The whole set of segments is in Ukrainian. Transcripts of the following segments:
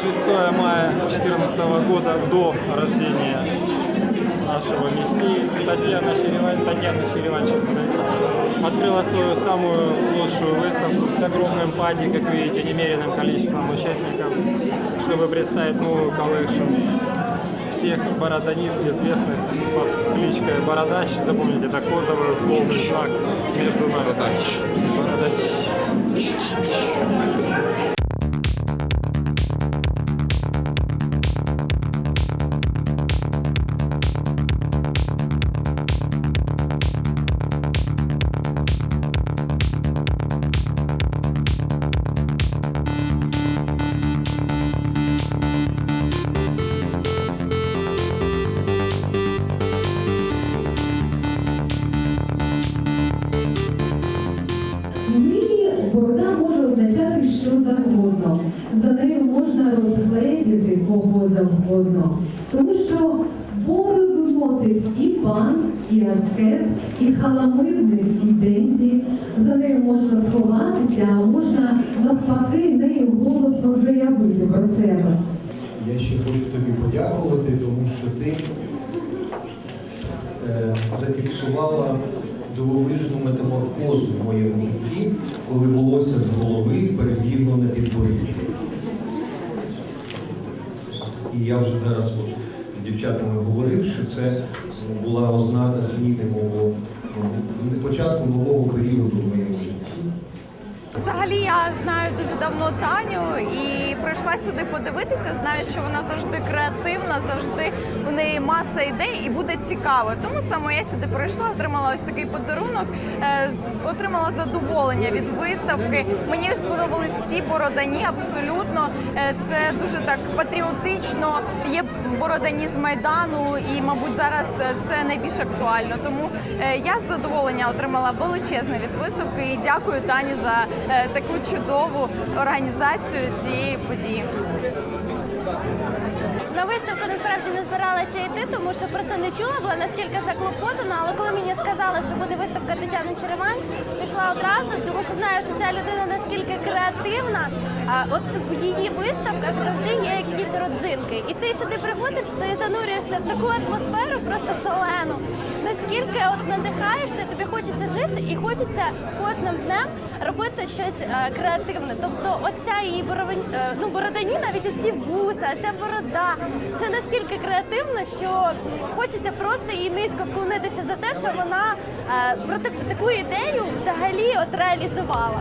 6 мая 2014 года, до рождения нашего мессии, Татьяна Черевань, Татьяна подойдет, открыла свою самую лучшую выставку с огромным пади, как видите, немеренным количеством участников, чтобы представить новую коллекшн всех бороданит, известных под кличкой Бородач. Запомните, это кодовый условный знак между нами. Бородач. Бородач. Що завгодно. За нею можна розгледіти кого завгодно. Тому що бороду носить і пан, і аскет, і халамидник, і денді. За нею можна сховатися, а можна навпаки нею голосно заявити про себе. Я ще хочу тобі подякувати, тому що ти е, зафіксувала дивовижну метаморфозу в моєму житті, коли волосся з голови перебігло на підборіддя. І я вже зараз от з дівчатами говорив, що це була ознака зміни мого ну, початку нового періоду в моєму житті. Взагалі я знаю дуже давно Таню і прийшла сюди подивитися. Знаю, що вона завжди креативна, завжди у неї маса ідей і буде цікаво. Тому саме я сюди прийшла, отримала ось такий подарунок, е, отримала задоволення від виставки. Мені сподобались всі бородані абсолютно. Е, Це дуже так патріотично. Є бородані з майдану, і мабуть зараз е, це найбільш актуально. Тому я з задоволення отримала величезне від виставки і дякую Тані за таку чудову організацію цієї події. На виставку насправді не збиралася йти, тому що про це не чула, була наскільки заклопотана. Але коли мені сказали, що буде виставка Тетяни Черевань, пішла одразу, тому що знаю, що ця людина наскільки креативна. А от в її виставках завжди є якісь родзинки. І ти сюди приходиш, ти занурюєшся в таку атмосферу, просто шалену. Наскільки от надихаєшся, тобі хочеться жити і хочеться з кожним днем робити щось е, креативне. Тобто, оця її боровин, е, ну, бородані, навіть оці вуса, ця борода, це наскільки креативно, що хочеться просто їй низько вклонитися за те, що вона е, про так- таку ідею взагалі от реалізувала.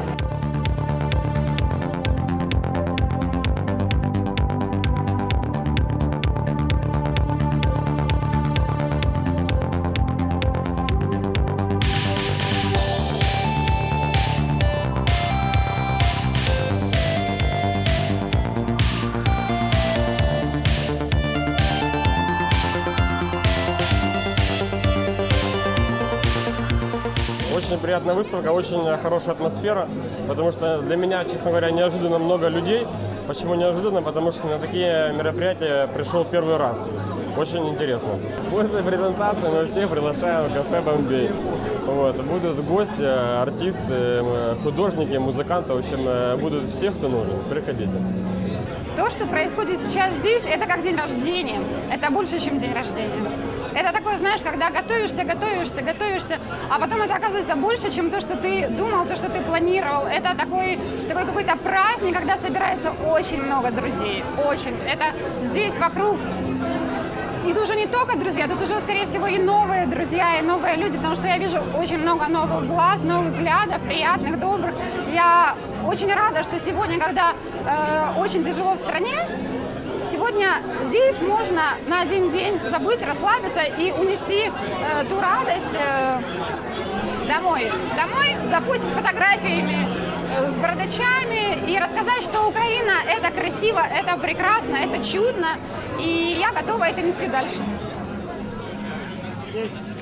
Очень приятная выставка, очень хорошая атмосфера, потому что для меня, честно говоря, неожиданно много людей. Почему неожиданно? Потому что на такие мероприятия пришел первый раз. Очень интересно. После презентации мы всех приглашаем в кафе «Бомбей». Вот. Будут гости, артисты, художники, музыканты. В общем, будут все, кто нужен. Приходите. То, что происходит сейчас здесь, это как день рождения. Это больше, чем день рождения. Это такое, знаешь, когда готовишься, готовишься, готовишься, а потом это оказывается больше, чем то, что ты думал, то, что ты планировал. Это такой, такой какой-то праздник, когда собирается очень много друзей. Очень. Это здесь вокруг и тут уже не только друзья, тут уже, скорее всего, и новые друзья, и новые люди, потому что я вижу очень много новых глаз, новых взглядов, приятных, добрых. Я очень рада, что сегодня, когда э, очень тяжело в стране, сегодня здесь можно на один день забыть, расслабиться и унести э, ту радость э, домой. Домой запустить фотографиями э, с бородачами и рассказать, что Украина – это красиво, это прекрасно, это чудно, и я готова это нести дальше. Есть